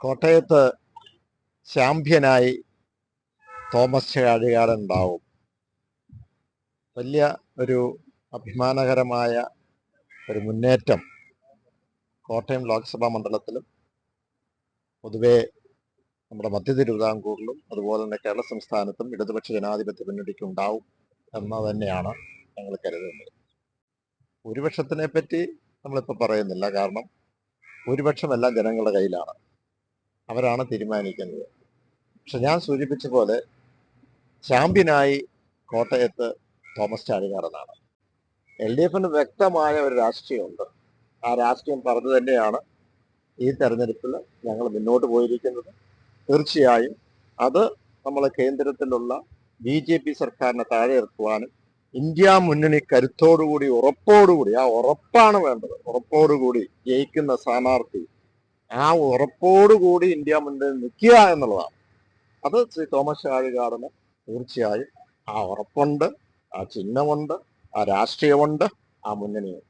കോട്ടയത്ത് ചാമ്പ്യനായി തോമസ് ചേഴാഴികാരൻ ഉണ്ടാവും വലിയ ഒരു അഭിമാനകരമായ ഒരു മുന്നേറ്റം കോട്ടയം ലോക്സഭാ മണ്ഡലത്തിലും പൊതുവെ നമ്മുടെ മധ്യ തിരുവിതാംകൂറിലും അതുപോലെ തന്നെ കേരള സംസ്ഥാനത്തും ഇടതുപക്ഷ ജനാധിപത്യ മുന്നണിക്ക് ഉണ്ടാവും എന്ന് തന്നെയാണ് ഞങ്ങൾ കരുതുന്നത്. ഭൂരിപക്ഷത്തിനെ പറ്റി നമ്മളിപ്പോൾ പറയുന്നില്ല. കാരണം ഭൂരിപക്ഷമെല്ലാം ജനങ്ങളുടെ കയ്യിലാണ്. അവരാണ് തീരുമാനിക്കുന്നത്. പക്ഷെ ഞാൻ സൂചിപ്പിച്ച പോലെ ചാമ്പ്യനായി കോട്ടയത്ത് തോമസ് ചാഴികാടനാണ് എൽ ഡി എഫിന് വ്യക്തമായ ഒരു രാഷ്ട്രീയമുണ്ട്. ആ രാഷ്ട്രീയം പറഞ്ഞു തന്നെയാണ് ഈ തെരഞ്ഞെടുപ്പിൽ ഞങ്ങൾ മുന്നോട്ട് പോയിരിക്കുന്നത്. തീർച്ചയായും അത് നമ്മൾ കേന്ദ്രത്തിലുള്ള ബി ജെ പി സർക്കാരിനെ താഴെ ഇറക്കുവാനും ഇന്ത്യ മുന്നണി കരുത്തോടുകൂടി ഉറപ്പോടുകൂടി ആ ഉറപ്പാണ് വേണ്ടത്. ഉറപ്പോടുകൂടി ജയിക്കുന്ന സ്ഥാനാർത്ഥി ആ ഉറപ്പോടുകൂടി ഇന്ത്യ മുന്നിൽ നിൽക്കുക എന്നുള്ളതാണ്. അത് ശ്രീ തോമസ് ചാഴികാടന് തീർച്ചയായും ആ ഉറപ്പുണ്ട് ആ ചിഹ്നമുണ്ട് ആ രാഷ്ട്രീയമുണ്ട് ആ മുന്നണിയുണ്ട്.